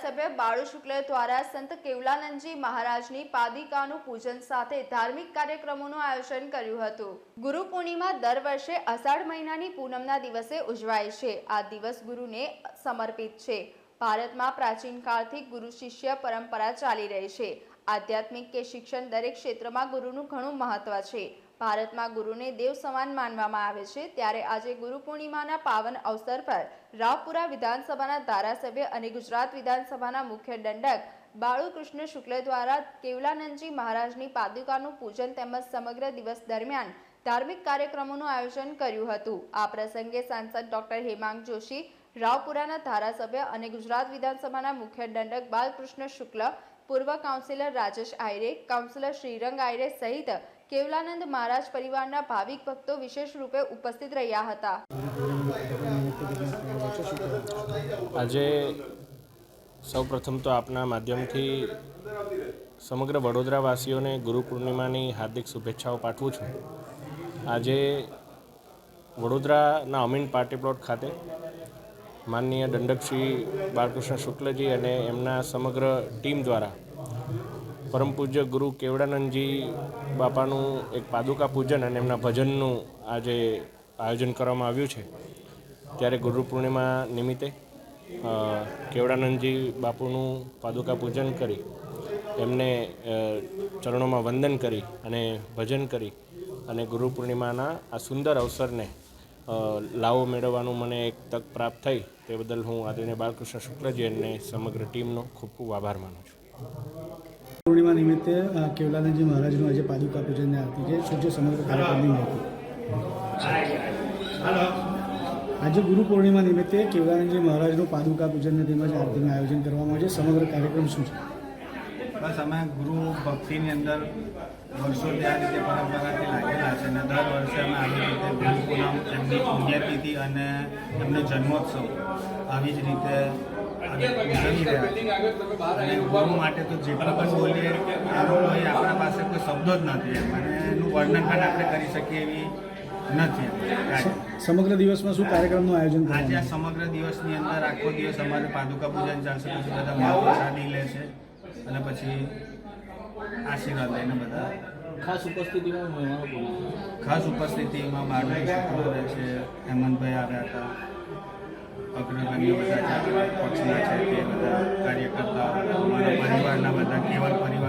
ધારાસભ્ય બાળુ શુક્લ દ્વારા સંત કેવલાનંદજી મહારાજની પાદિકાનું પૂજન સાથે ધાર્મિક કાર્યક્રમોનું આયોજન કર્યું હતું. ગુરુ પૂર્ણિમા દર વર્ષે અષાઢ મહિનાની પૂનમના દિવસે ઉજવાય છે. આ દિવસ ગુરુને સમર્પિત છે. ભારતમાં પ્રાચીન કાળથી ગુરુ શિષ્ય પરંપરા ચાલી રહી છે. આધ્યાત્મિક કે શિક્ષણ દરેક ક્ષેત્રમાં ગુરુનું ઘણું મહત્વ છે. ભારતમાં ગુરુને દેવ સમાન માનવામાં આવે છે, ત્યારે આજે ગુરુ પૂર્ણિમાના પાવન અવસર પર રાવપુરા વિધાનસભાના ધારાસભ્ય અને ગુજરાત વિધાનસભાના મુખ્ય દંડક બાળુકૃષ્ણ શુક્લ દ્વારા કેવલાનંદજી મહારાજની પાદુકાનું પૂજન તેમજ સમગ્ર દિવસ દરમિયાન ધાર્મિક કાર્યક્રમોનું આયોજન કર્યું હતું. આ પ્રસંગે સાંસદ ડોક્ટર હેમાંગ જોશી, રાવપુરાના ધારાસભ્ય અને ગુજરાત વિધાનસભાના મુખ્ય દંડક બાલકૃષ્ણ શુક્લ, પૂર્વ કાઉન્સિલર રાજેશ આયરે, કાઉન્સિલર શ્રીરંગ આયરે સહિત કેવલાનંદ મહારાજ પરિવારના ભાવિક ભક્તો વિશેષ રૂપે ઉપસ્થિત રહ્યા હતા. આજે સૌપ્રથમ તો આપના માધ્યમથી સમગ્ર વડોદરાવાસીઓને ગુરુ પૂર્ણિમાની હાર્દિક શુભેચ્છાઓ પાઠવું છું. આજે વડોદરાના અમીન પાર્ટી પ્લોટ ખાતે માનનીય દંડક શ્રી બાળકૃષ્ણ શુક્લજી અને એમના સમગ્ર ટીમ દ્વારા પરમ પૂજ્ય ગુરુ કેવડાનંદજી બાપાનું એક પાદુકા પૂજન અને એમના ભજનનું આજે આયોજન કરવામાં આવ્યું છે. ત્યારે ગુરુ પૂર્ણિમા નિમિત્તે કેવડાનંદજી બાપુનું પાદુકા પૂજન કરી, એમને ચરણોમાં વંદન કરી અને ભજન કરી અને ગુરુ પૂર્ણિમાના આ સુંદર અવસરને લાવો મેળવવાનું મને એક તક પ્રાપ્ત થઈ. તે બદલ હું આદરણીય બાલકૃષ્ણ શુક્લજી અને સમગ્ર ટીમનો ખૂબ ખૂબ આભાર માનું છું. પૂર્ણિમા નિમિત્તે કેવલાનંદજી મહારાજનું આજે પાદુકા પૂજનની આરતી છે. સૂર્ય સમગ્ર કાર્યક્રમની માહિતી આજે ગુરુ પૂર્ણિમા નિમિત્તે કેવલાનંદજી મહારાજનું પાદુકા પૂજનને તેમજ આરતીનું આયોજન કરવામાં આવે છે. સમગ્ર કાર્યક્રમ શું છે? બસ અમે ગુરુ ભક્તિની અંદર વર્ષોથી આ રીતે પરંપરાથી લાગેલા છે અને દર વર્ષે અમે આવી રીતે ગુરુ પૂનમ એમની પુણ્યતિથિ અને એમનો જન્મોત્સવ આવી જ રીતે માટે તો જે પણ બોલીએ એનું આપણા પાસે કોઈ શબ્દો જ નથી. એમ અને એનું વર્ણન પણ આપણે કરી શકીએ એવી નથી. સમગ્ર દિવસમાં શું કાર્યક્રમનું આયોજન આજે આ સમગ્ર દિવસની અંદર આખો દિવસ અમારે પાદુકા પૂજન ચાલશે પછી બધા મહાપ્રસાદી લે છે અને પછી આશીર્વાદ લઈને બધા ખાસ ઉપસ્થિતિમાં ખાસ ઉપસ્થિતિમાં બારમી શુક્ર રહે છે હેમંતભાઈ આવ્યા હતા. અગ્રગણ્ય બધા પક્ષના છે તે બધા કાર્યકર્તાઓ અમારા પરિવારના બધા કેવલ પરિવારના